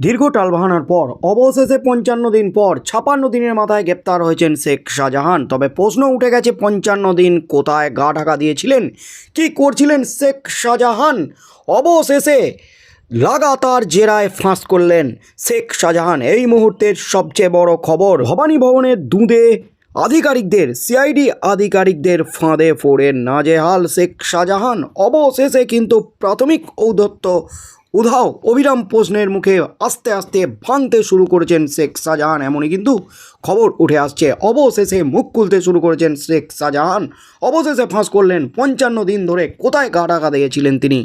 দীর্ঘ টালবাহানার পর, অবশেষে পঞ্চান্ন দিন পর ছাপান্ন দিনের মাথায় গ্রেপ্তার হয়েছেন শেখ শাহজাহান। তবে প্রশ্ন উঠে গেছে, পঞ্চান্ন দিন কোথায় গা ঢাকা দিয়েছিলেন? কি করছিলেন শেখ শাহজাহান? অবশেষে লাগাতার জেরায় ফাঁস করলেন শেখ শাহজাহান। এই মুহূর্তের সবচেয়ে বড় খবর, ভবানী ভবনের দুধে আধিকারিকদের, সিআইডি আধিকারিকদের ফাঁদে পড়ে নাজেহাল শেখ শাহজাহান। অবশেষে কিন্তু প্রাথমিক ঔদত্ত উধাও অবিরাম প্রশ্নের মুখে আস্তে আস্তে ভাঙতে শুরু করেছেন শেখ শাহজাহান, এমনই কিন্তু খবর উঠে আসছে। অবশেষে মুখ খুলতে শুরু করেছেন শেখ শাহজাহান। অবশেষে ফাঁস করলেন পঞ্চান্ন দিন ধরে কোথায় গা ঢাকা দিয়েছিলেন তিনি?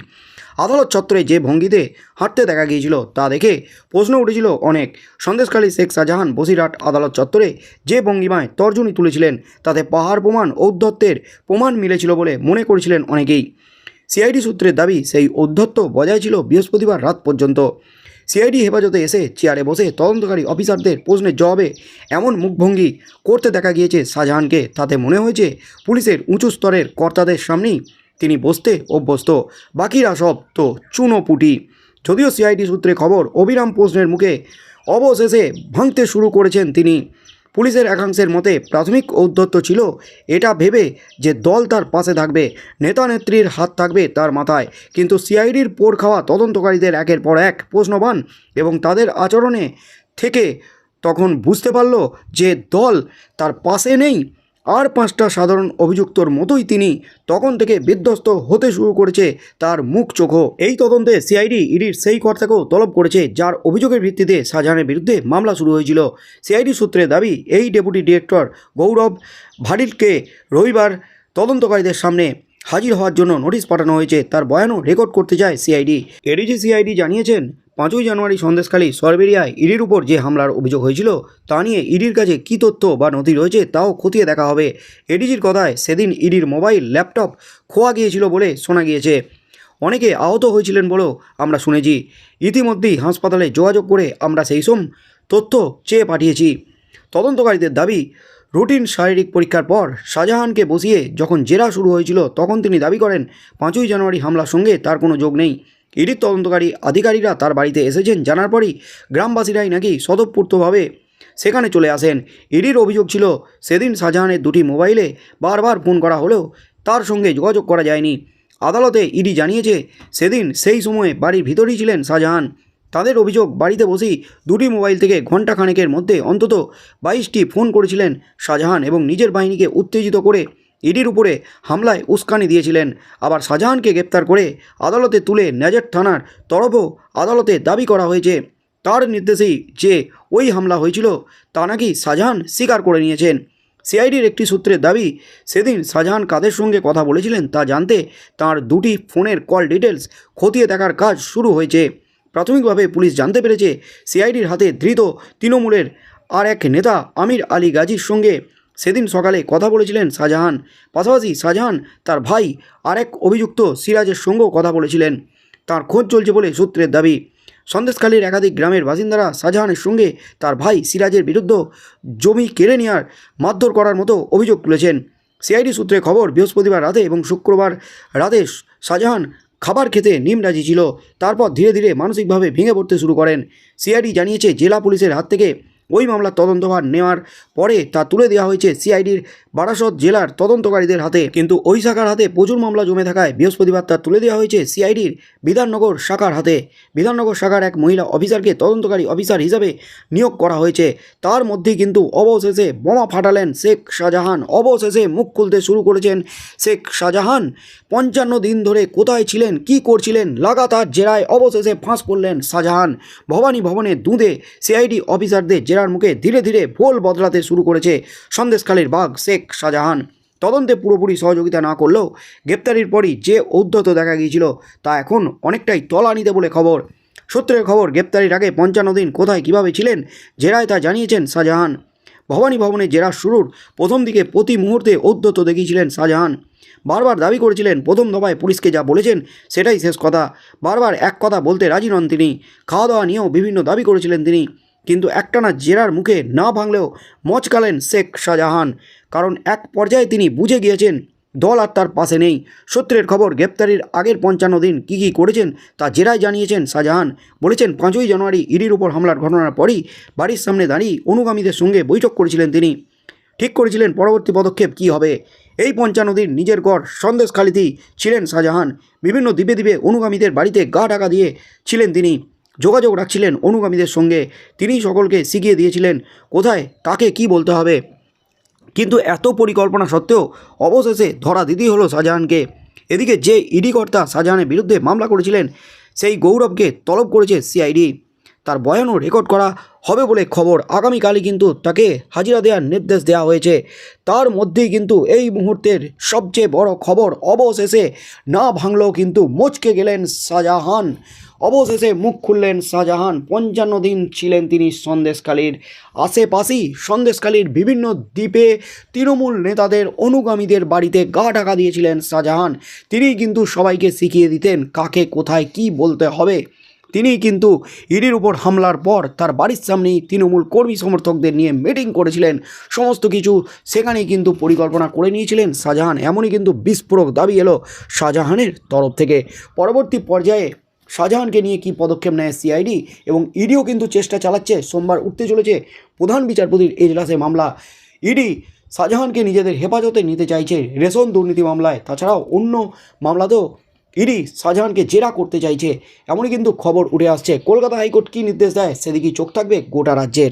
আদালত চত্বরে যে ভঙ্গিতে হাঁটতে দেখা গিয়েছিল তা দেখে প্রশ্ন উঠেছিল অনেক। সন্দেশকালী শেখ শাহজাহান বসিরহাট আদালত চত্বরে যে ভঙ্গিমায় তর্জনী তুলেছিলেন, তাতে পাহাড় প্রমাণ, ঔদ্ধত্যের প্রমাণ মিলেছিল বলে মনে করেছিলেন অনেকেই। সিআইডি সূত্রের দাবি, সেই ঔদ্ধত্য বজায় ছিল বৃহস্পতিবার রাত পর্যন্ত। সিআইডি হেফাজতে এসে চেয়ারে বসে তদন্তকারী অফিসারদের প্রশ্নের জবাবে এমন মুখভঙ্গি করতে দেখা গিয়েছে শাহজাহানকে। তাতে মনে হয়েছে, পুলিশের উঁচু স্তরের কর্তাদের সামনেই তিনি বসতে অভ্যস্ত। বাকিরা সব তো চুনোপুটি। যদিও সিআইডি সূত্রে খবর, অবিরাম প্রশ্নের মুখে অবশেষে ভাঙতে শুরু করেছেন তিনি। পুলিশের একাংশের মতে প্রাথমিক ঔদ্ধত্য ছিল এটা ভেবে যে দল তার পাশে থাকবে, নেতা নেত্রীর হাত থাকবে তার মাথায়। কিন্তু সিআইডির পোর খাওয়া তদন্তকারীদের একের পর এক প্রশ্নবান এবং তাদের আচরণে থেকে তখন বুঝতে পারল যে দল তার পাশে নেই। আর পাঁচটা সাধারণ অভিযুক্তর মতোই তিনি তখন থেকে বিধ্বস্ত হতে শুরু করেছে তার মুখ চোখও। এই তদন্তে সিআইডি, ইডির সেই কর্তাকেও তলব করেছে, যার অভিযোগের ভিত্তিতে শাহজাহানের বিরুদ্ধে মামলা শুরু হয়েছিল। সিআইডি সূত্রে দাবি, এই ডেপুটি ডিরেক্টর গৌরব ভাডিলকে রবিবার তদন্তকারীদের সামনে হাজির হওয়ার জন্য নোটিশ পাঠানো হয়েছে। তার বয়ানও রেকর্ড করতে চায় সিআইডি। এডিজি সিআইডি জানিয়েছেন পাঁচই জানুয়ারি সন্দেশখালী সরবেরিয়ায় ইডির উপর যে হামলার অভিযোগ হয়েছিল, তা নিয়ে ইডির কাছে কী তথ্য বা নথি রয়েছে তাও খতিয়ে দেখা হবে। এডিজির কথায় সেদিন ইডির মোবাইল, ল্যাপটপ খোয়া গিয়েছিল বলে শোনা গিয়েছে। অনেকে আহত হয়েছিলেন বলেও আমরা শুনেছি। ইতিমধ্যেই হাসপাতালে যোগাযোগ করে আমরা সেই সব তথ্য চেয়ে পাঠিয়েছি। তদন্তকারীদের দাবি, রুটিন শারীরিক পরীক্ষার পর শাহজাহানকে বসিয়ে যখন জেরা শুরু হয়েছিল তখন তিনি দাবি করেন, পাঁচই জানুয়ারি হামলার সঙ্গে তার কোনো যোগ নেই। ইডির তদন্তকারী আধিকারিকরা তার বাড়িতে এসেছেন, জানার পরই গ্রামবাসীরাই নাকি স্বতঃপূর্তভাবে সেখানে চলে আসেন। ইডির অভিযোগ ছিল, সেদিন শাহজাহানের দুটি মোবাইলে বারবার ফোন করা হলেও তার সঙ্গে যোগাযোগ করা যায়নি। আদালতে ইডি জানিয়েছে, সেদিন সেই সময়ে বাড়ির ভিতরেই ছিলেন শাহজাহান। তাদের অভিযোগ, বাড়িতে বসেই দুটি মোবাইল থেকে ঘণ্টা খানেকের মধ্যে অন্তত বাইশটি ফোন করেছিলেন শাহজাহান এবং নিজের বাহিনীকে উত্তেজিত করে ইডির উপরে হামলায় উস্কানি দিয়েছিলেন। আবার শাহজাহানকে গ্রেপ্তার করে আদালতে তুলে নাজার থানার তরফও আদালতে দাবি করা হয়েছে। তার নির্দেশেই যে ওই হামলা হয়েছিল, তা নাকি শাহজাহান স্বীকার করে নিয়েছেন। সিআইডির একটি সূত্রের দাবি, সেদিন শাহজাহান কাদের সঙ্গে কথা বলেছিলেন তা জানতে তার দুটি ফোনের কল ডিটেলস খতিয়ে দেখার কাজ শুরু হয়েছে। প্রাথমিকভাবে পুলিশ জানতে পেরেছে, সিআইডির হাতে ধৃত তৃণমূলের আর এক নেতা আমির আলী গাজীর সঙ্গে সেদিন সকালে কথা বলেছিলেন শাহজাহান। পাশাপাশি শাহজাহান তার ভাই আরেক অভিযুক্ত সিরাজের সঙ্গেও কথা বলেছিলেন। তার খোঁজ চলছে বলে সূত্রের দাবি। সন্দেশখালীর একাধিক গ্রামের বাসিন্দারা শাহজাহানের সঙ্গে তার ভাই সিরাজের বিরুদ্ধে জমি কেড়ে নেওয়ার মারধর করার মতো অভিযোগ তুলেছেন। সিআইডি সূত্রে খবর, বৃহস্পতিবার রাতে এবং শুক্রবার রাতে শাহজাহান খাবার খেতে নিমরাজি ছিল। তারপর ধীরে ধীরে মানসিকভাবে ভেঙে পড়তে শুরু করেন। সিআইডি জানিয়েছে, জেলা পুলিশের হাত থেকে ওই মামলার তদন্তভার নেওয়ার পরে তা তুলে দেওয়া হয়েছে সিআইডির বারাসত জেলার তদন্তকারীদের হাতে। কিন্তু ওই শাখার হাতে প্রচুর মামলা জমে থাকায় বৃহস্পতিবার তা তুলে দেওয়া হয়েছে সিআইডির বিধাননগর শাখার হাতে। বিধাননগর শাখার এক মহিলা অফিসারকে তদন্তকারী অফিসার হিসাবে নিয়োগ করা হয়েছে। তার মধ্যেই কিন্তু অবশেষে বোমা ফাটালেন শেখ শাহজাহান। অবশেষে মুখ খুলতে শুরু করেছেন শেখ শাহজাহান। পঞ্চান্ন দিন ধরে কোথায় ছিলেন, কি করছিলেন, লাগাতার জেরায় অবশেষে ফাঁস করলেন শাহজাহান। ভবানী ভবনের দুধে সিআইডি অফিসারদের জেরার মুখে ধীরে ধীরে ভোল বদলাতে শুরু করেছে সন্দেশখালীর বাঘ শেখ শাহজাহান। তদন্তে পুরোপুরি সহযোগিতা না করলেও গ্রেপ্তারির পরই যে ঔদ্ধত দেখা গিয়েছিল তা এখন অনেকটাই তলা নিতে বলে খবর। সূত্রের খবর, গ্রেপ্তারির আগে পঞ্চান্ন দিন কোথায় কীভাবে ছিলেন, জেরায় তা জানিয়েছেন শাহজাহান। ভবানী ভবনে জেরা শুরুর প্রথম দিকে প্রতি মুহূর্তে ঔদ্ধত দেখিয়েছিলেন শাহজাহান। বারবার দাবি করেছিলেন, প্রথম দফায় পুলিশকে যা বলেছেন সেটাই শেষ কথা। বারবার এক কথা বলতে রাজি নন তিনি। খাওয়া দাওয়া নিয়েও বিভিন্ন দাবি করেছিলেন তিনি। কিন্তু একটানা জেরার মুখে না ভাঙলেও মচকালেন শেখ শাহজাহান। কারণ এক পর্যায়ে তিনি বুঝে গিয়েছেন, দল আর তার পাশে নেই। সূত্রের খবর, গ্রেপ্তারির আগের পঞ্চান্ন দিন কী কী করেছেন তা জেরায় জানিয়েছেন শাহজাহান। বলেছেন, পাঁচই জানুয়ারি ইডির উপর হামলার ঘটনার পরই বাড়ির সামনে দাঁড়িয়ে অনুগামীদের সঙ্গে বৈঠক করেছিলেন তিনি। ঠিক করেছিলেন, পরবর্তী পদক্ষেপ কী হবে? এই পঞ্চান্ন দিন নিজের গড় সন্দেশখালিতেই ছিলেন শাহজাহান। বিভিন্ন দ্বীপে দ্বীপে অনুগামীদের বাড়িতে গা ঢাকা দিয়ে ছিলেন তিনি। যোগাযোগ রাখছিলেন অনুগামীদের সঙ্গে। তিনি সকলকে শিখিয়ে দিয়েছিলেন কোথায়, কাকে কি বলতে হবে। কিন্তু এত পরিকল্পনা সত্ত্বেও অবশেষে ধরা দিদি হলো শাহজাহানকে। এদিকে যে ইডি কর্তা শাহজাহানের বিরুদ্ধে মামলা করেছিলেন, সেই গৌরবকে তলব করেছে সিআইডি। তার বয়ানও রেকর্ড করা হবে বলে খবর। আগামীকালই কিন্তু তাকে হাজিরা দেওয়ার নির্দেশ দেওয়া হয়েছে। তার মধ্যেই কিন্তু এই মুহূর্তের সবচেয়ে বড় খবর, অবশেষে না ভাঙলেও কিন্তু মচকে গেলেন শাহজাহান। অবশেষে মুখ খুললেন শাহজাহান। পঞ্চান্ন দিন ছিলেন তিনি সন্দেশকালীর আশেপাশেই সন্দেশকালীর বিভিন্ন দ্বীপে তৃণমূল নেতাদের অনুগামীদের বাড়িতে গা ঢাকা দিয়েছিলেন শাহজাহান। তিনি কিন্তু সবাইকে শিখিয়ে দিতেন কাকে, কোথায়, কি বলতে হবে। তিনি কিন্তু ইডির উপর হামলার পর তার বাড়ির সামনেই তৃণমূল কর্মী সমর্থকদের নিয়ে মিটিং করেছিলেন। সমস্ত কিছু সেখানেই কিন্তু পরিকল্পনা করে নিয়েছিলেন শাহজাহান। এমনই কিন্তু বিস্ফোরক দাবি এলো শাহজাহানের তরফ থেকে। পরবর্তী পর্যায়ে শাহজাহানকে নিয়ে কী পদক্ষেপ নেয় সিআইডি এবং ইডিও কিন্তু চেষ্টা চালাচ্ছে। সোমবার উঠতে চলেছে প্রধান বিচারপতির এজলাসে মামলা। ইডি শাহজাহানকে নিজেদের হেফাজতে নিতে চাইছে রেশন দুর্নীতি মামলায়। তাছাড়াও অন্য মামলাতেও ইডি শাহজাহানকে জেরা করতে চাইছে। এমনই কিন্তু খবর উঠে আসছে। কলকাতা হাইকোর্ট কী নির্দেশ দেয়, সেদিকেই চোখ থাকবে গোটা রাজ্যের।